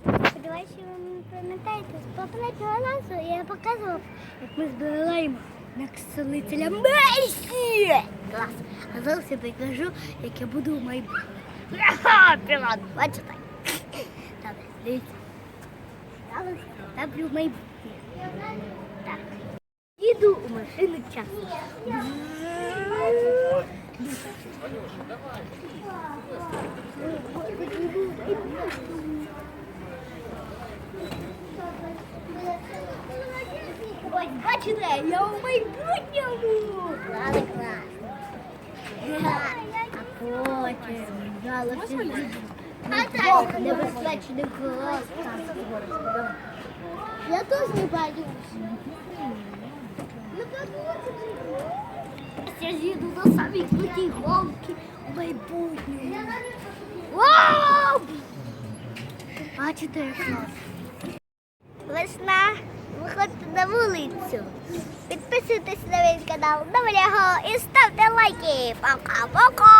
Сподіваюся, ви пам'ятаєте, з попереднього разу я показував, як ми збираємо на кселителя Месі. Клас. А зараз я покажу, як я буду в майбутньому. Ага, пілот, бачите? Добре, дивіться. Зараз я роблю майбутнє. Так. Їду у машину часу. Ось бачите, я у майбутньому. Клас, клас. А потім залишився Бог небезпечний клас. Я теж не боюсь. Ну, Я їду до самій крутій гонки в майбутньому. Вау! Бачите, як клас. Весна, виходьте на вулицю. Підписуйтесь на мій канал, на його і ставте лайки. Пока-пока!